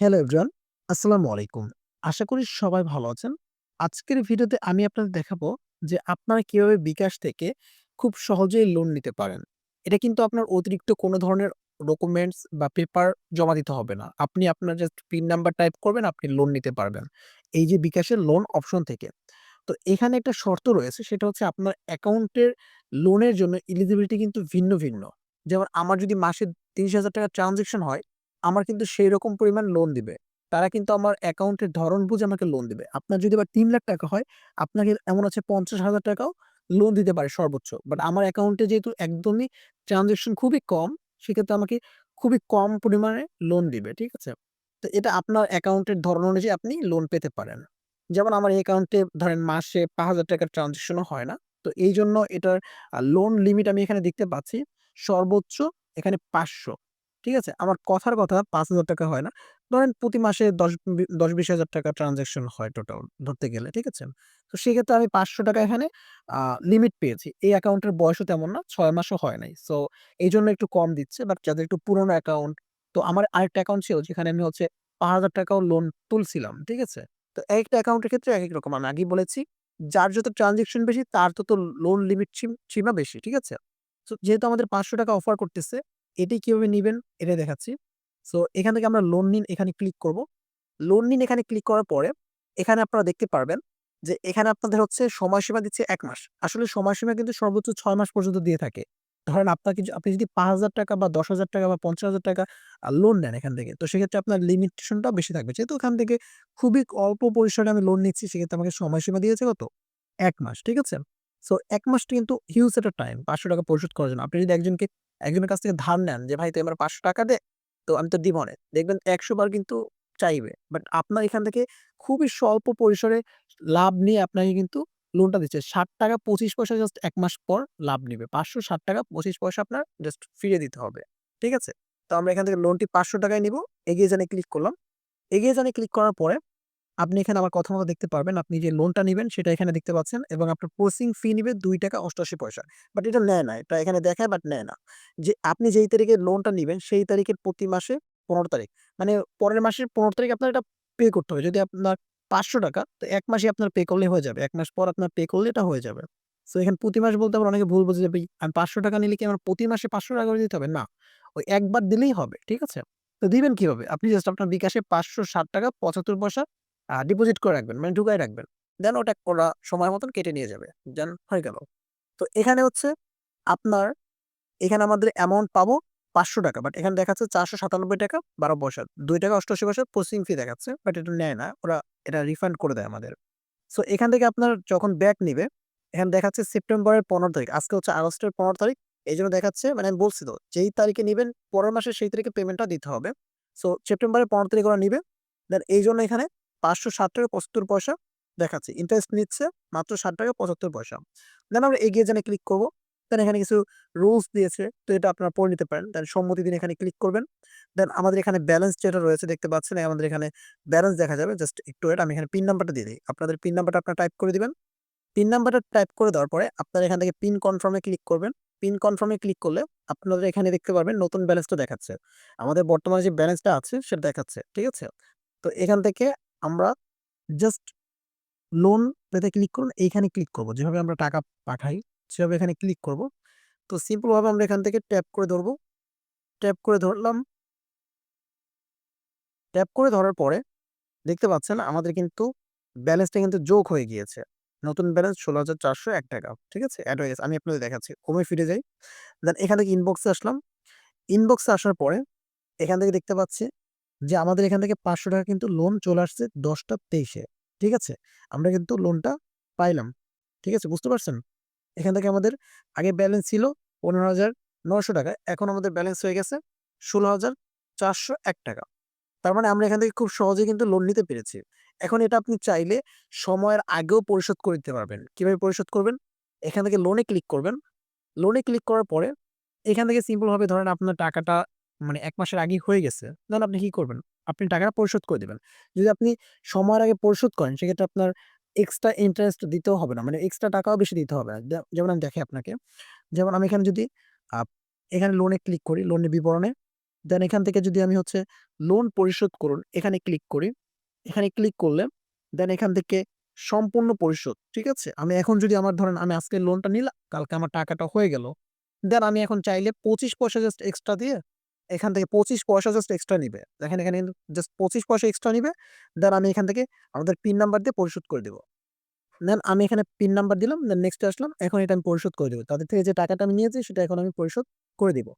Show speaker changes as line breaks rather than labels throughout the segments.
Hello everyone, আসসালামু আলাইকুম। আশা করি সবাই ভালো আছেন। আজকের ভিডিওতে আমি আপনাদের দেখাবো যে আপনারা কীভাবে বিকাশ থেকে খুব সহজেই লোন নিতে পারেন। এটা কিন্তু আপনার অতিরিক্ত কোনো ধরনের ডকুমেন্টস বা পেপার জমা দিতে হবে না। আপনি আপনার জাস্ট পিন নাম্বার টাইপ করবেন, আপনি লোন নিতে পারবেন। এই যে বিকাশের লোন অপশন থেকে। তো এখানে একটা শর্ত রয়েছে সেটা হচ্ছে আপনার অ্যাকাউন্টের লোনের জন্য এলিজিবিলিটি কিন্তু ভিন্ন, ভিন্ন। যেমন আমার যদি মাসে ৳৩০,০০০ ট্রান্সেকশন হয়, আমার কিন্তু সেইরকম পরিমাণ লোন দিবে। তারা কিন্তু আমার অ্যাকাউন্টের ধরন বুঝে আমাকে লোন দিবে। আপনার যদি আবার ৳৩,০০,০০০ হয়, আপনাকে এমন আছে পঞ্চাশ হাজার টাকাও লোন দিতে পারে সর্বোচ্চ। বাট আমার অ্যাকাউন্টে যেহেতু একদমই ট্রান্সেকশন খুবই কম, সেক্ষেত্রে আমাকে খুবই কম পরিমাণে লোন দিবে। ঠিক আছে? তো এটা আপনার অ্যাকাউন্টের ধরন অনুযায়ী আপনি লোন পেতে পারেন। যেমন আমার অ্যাকাউন্টে ধরেন মাসে ৳৫,০০০ ট্রান্সেকশনও হয় না। তো এই জন্য এটার লোন লিমিট আমি এখানে দেখতে পাচ্ছি সর্বোচ্চ এখানে ৫০০ ঠিক আছে? আমার কথার কথা ৳৫,০০০ হয় না। ধরেন প্রতি মাসে ১০ বি ৳১০-২০,০০০ ট্রান্সেকশন হয় টোটাল ধরতে গেলে। ঠিক আছে? তো সেক্ষেত্রে আমি ৳৫০০ এখানে লিমিট পেয়েছি। এই অ্যাকাউন্টের বয়সও তেমন না, ৬ মাসও হয় নাই। সো এইজন্য একটু কম দিচ্ছে। বাট যাদের একটু পুরনো অ্যাকাউন্ট তো আমার আরেকটা অ্যাকাউন্ট ছিল যেখানে আমি হচ্ছে ৳৫,০০০ ও লোন তুলছিলাম। ঠিক আছে? তো একেকটা অ্যাকাউন্টের ক্ষেত্রে একেক রকম। আমি আগেই বলেছি, যার যত ট্রান্সেকশন বেশি তার তত লোন লিমিট সীম বেশি। ঠিক আছে? সো যেহেতু আমাদের ৳৫০০ অফার করতেছে, এটি কীভাবে নিবেন এটা দেখাচ্ছি। সো এখান থেকে আমরা লোন নিন এখানে ক্লিক করব। লোন নিন এখানে ক্লিক করার পরে এখানে আপনারা দেখতে পারবেন যে এখানে আপনাদের হচ্ছে সময়সীমা দিচ্ছে এক মাস। আসলে সময়সীমা কিন্তু সর্বোচ্চ ৬ মাস পর্যন্ত দিয়ে থাকে। ধরেন আপনাকে আপনি যদি ৳৫,০০০ বা ৳১০,০০০ বা ৳৫০,০০০ আ লোন নেন এখান থেকে, তো সেক্ষেত্রে আপনার লিমিটেশনটা বেশি থাকবে। যেহেতু এখান থেকে খুবই অল্প পরিসরে আমি লোন নিচ্ছি, সেক্ষেত্রে আমাকে সময়সীমা দিয়েছে কত? এক মাস। ঠিক আছে? সো এক মাসটা কিন্তু হিউজ একটা টাইম ৳৫০০ পরিশোধ করার জন্য। আপনি যদি একজনকে একজনের কাছ থেকে ধার নেন যে, "ভাই তুই আমার ৳৫০০ দে।" তো আমি তো দিবনে। দেখবেন ১০০ বার কিন্তু চাইবে। বাট আপনার এখান থেকে খুবই স্বল্প পরিসরে লাভ নিয়ে আপনাকে কিন্তু লোনটা দিচ্ছে। ৳৬০.২৫ জাস্ট এক মাস পর লাভ নিবে। ৳৫৬০.২৫ আপনার জাস্ট ফিরিয়ে দিতে হবে। ঠিক আছে? তো আমরা এখান থেকে লোনটি পাঁচশো টাকায় নিবো। এগিয়ে যানে ক্লিক করলাম। এগিয়ে যানে ক্লিক করার পরে আপনি এখানে আমার কথা মতো দেখতে পারবেন। আপনি যে লোনটা নিবেন সেটা এখানে দেখতে পাচ্ছেন এবং আপনার প্রসেসিং ফি নিবে ৳২.৮৮ বাট এটা নেয় না। এটা এখানে দেখায় বাট নেয় না। যে আপনি যেই তারিখে লোনটা নিবেন সেই তারিখের প্রতি মাসে ১৫ তারিখ। মানে পরের মাসের ১৫ তারিখ আপনার এটা পে করতে হবে। যদি আপনার ৳৫০০ তো এক মাসে আপনার পে করলে হয়ে যাবে। এক মাস পর আপনার পে করলে এটা হয়ে যাবে। সো এখানে প্রতি মাস বলতে আবার অনেকে ভুল বোঝে যে, "ভাই আমি ৳৫০০ নিলে কি আমার প্রতি মাসে ৳৫০০ করে দিতে হবে?" না। ওই একবার দিলেই হবে। ঠিক আছে? তো দিবেন কীভাবে? আপনি জাস্ট আপনার বিকাশে ৳৫৬০.৭৫ আ ডিপোজিট করে রাখবেন। মানে ঢুকায় রাখবেন। দেন ওটা ওরা সময় মতন কেটে নিয়ে যাবে। দেন হয়ে গেল। তো এখানে হচ্ছে আপনার এখানে আমাদের অ্যামাউন্ট পাবো ৳৫০০ বাট এখানে দেখাচ্ছে ৳৪৯৭.১২ ৳২.৮৮ প্রসেসিং ফি দেখাচ্ছে। বাট এটা নেয় না। ওরা এটা রিফান্ড করে দেয় আমাদের। সো এখান থেকে আপনার যখন ব্যাক নিবে, এখানে দেখাচ্ছে সেপ্টেম্বরের ১৫ তারিখ। আজকে হচ্ছে আগস্টের ১৫ তারিখ। এই জন্য দেখাচ্ছে মানে আমি বলছি তো, যেই তারিখে নিবেন পরের মাসে সেই তারিখে পেমেন্টটা দিতে হবে। সো সেপ্টেম্বরের ১৫ তারিখ ওরা নিবে। দেন এই জন্য এখানে ৳৫৬০.৭৫ দেখাচ্ছে। ইন্টারেস্ট নিচ্ছে মাত্র ৳৬০.৭৫ দেন আমরা এগিয়ে যানে ক্লিক করব। দেন এখানে কিছু রুলস দিয়েছে। তো এটা আপনারা পড়ে নিতে পারেন। দেন সম্মতি দিন এখানে ক্লিক করবেন। দেন আমাদের এখানে ব্যালেন্স যেটা রয়েছে দেখতে পাচ্ছেন আমাদের এখানে ব্যালেন্স দেখা যাবে। জাস্ট একটু ওয়েট আমি এখানে পিন নাম্বারটা দিয়ে দিই আপনাদের পিন নাম্বারটা আপনারা টাইপ করে দিবেন। পিন নাম্বারটা টাইপ করে দেওয়ার পরে আপনারা এখান থেকে পিন কনফার্মে ক্লিক করবেন। পিন কনফার্মে ক্লিক করলে আপনাদের এখানে দেখতে পারবেন নতুন ব্যালেন্সটা দেখাচ্ছে। আমাদের বর্তমানে যে ব্যালেন্সটা আছে সেটা দেখাচ্ছে। ঠিক আছে? তো এখান থেকে আমরা জাস্ট লোন পেতে ক্লিক করুন। এইখানে ক্লিক করব। যেভাবে আমরা টাকা পাঠাই সেভাবে এখানে ক্লিক করব। তো সিম্পল ভাবে আমরা এখান থেকে ট্যাপ করে ধরব। ট্যাপ করে ধরলাম। ট্যাপ করে ধরার পরে দেখতে পাচ্ছেন আমাদের কিন্তু ব্যালেন্সটা কিন্তু যোগ হয়ে গিয়েছে। নতুন ব্যালেন্স ৳১৬,৪০১ ঠিক আছে? এড হয়ে গেছে। আমি আপনাদের দেখাচ্ছি। হোমে ফিরে যাই। দেন এখান থেকে ইনবক্সে আসলাম। ইনবক্সে আসার পরে এখান থেকে দেখতে পাচ্ছি যে আমাদের এখান থেকে ৳৫০০ কিন্তু লোন চলে আসছে দশটা তেইশে ঠিক আছে? আমরা কিন্তু লোনটা পাইলাম। ঠিক আছে? বুঝতে পারছেন? এখান থেকে আমাদের আগে ব্যালেন্স ছিল ৳১৫,৯০০ এখন আমাদের ব্যালেন্স হয়ে গেছে ষোলো হাজার চারশো এক টাকা। তার মানে আমরা এখান থেকে খুব সহজেই কিন্তু লোন নিতে পেরেছি। এখন এটা আপনি চাইলে সময়ের আগেও পরিশোধ করে দিতে পারবেন। কীভাবে পরিশোধ করবেন? এখান থেকে লোনে ক্লিক করবেন। লোনে ক্লিক করার পরে এখান থেকে সিম্পলভাবে ধরেন আপনার টাকাটা মানে ১ মাসের আগেই হয়ে গেছে। দেন আপনি কি করবেন? আপনি টাকাটা পরিশোধ করে দিবেন। যদি আপনি সময়ের আগে পরিশোধ করেন সেক্ষেত্রে আপনার এক্সট্রা ইন্টারেস্ট দিতেও হবে না। মানে এক্সট্রা টাকাও বেশি দিতে হবে না। যেমন আমি দেখাই আপনাকে। যেমন আমি এখানে যদি এখানে লোনে ক্লিক করি, লোনের বিবরণে দেন এখান থেকে যদি আমি হচ্ছে লোন পরিশোধ করুন এখানে ক্লিক করি। এখানে ক্লিক করলে দেন এখান থেকে সম্পূর্ণ পরিশোধ। ঠিক আছে? আমি এখন যদি আমার ধরেন আমি আজকে লোনটা নিলাম, কালকে আমার টাকাটা হয়ে গেল। দেন আমি এখন চাইলে ২৫ পয়সা জাস্ট এক্সট্রা দিয়ে এখান থেকে ২৫ পয়সা জাস্ট এক্সট্রা নিবে। দেখেন এখানে জাস্ট ২৫ পয়সা এক্সট্রা নিবে। দেন আমি এখান থেকে আমাদের পিন নাম্বার দিয়ে পরিশোধ করে দিব। দেন আমি এখানে পিন নাম্বার দিলাম। দেন নেক্সট আসলাম। এখন এটা আমি পরিশোধ করে দেবো তাদের থেকে যে টাকাটা আমি নিয়েছি সেটা এখন আমি পরিশোধ করে দিব।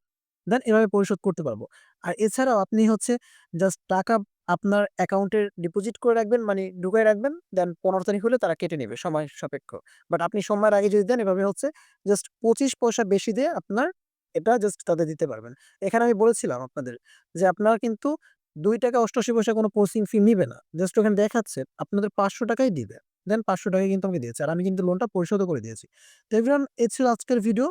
দেন এভাবে পরিশোধ করতে পারব। আর এছাড়াও আপনি হচ্ছে জাস্ট টাকা আপনার অ্যাকাউন্টে ডিপোজিট করে রাখবেন, মানে ঢুকায় রাখবেন। দেন ১৫ তারিখ হলে তারা কেটে নেবে সময় সাপেক্ষ। বাট আপনি সময়ের আগে যদি দেন এভাবে হচ্ছে জাস্ট ২৫ পয়সা বেশি দিয়ে আপনার এটা জাস্ট তাদের দিতে পারবেন। এখানে আমি বলেছিলাম আপনাদের যে, আপনারা কিন্তু ৳২.৮৮ কোনো পোস্টিং ফি নিবে না। জাস্ট ওখানে দেখাচ্ছে আপনাদের ৳৫০০ টাকাই দিবে। দেন পাঁচশো টাকা কিন্তু আমাকে দিয়েছে। আর আমি কিন্তু লোনটা পরিশোধও করে দিয়েছি। তো এভরিওয়ান এ ছিল আজকের ভিডিও।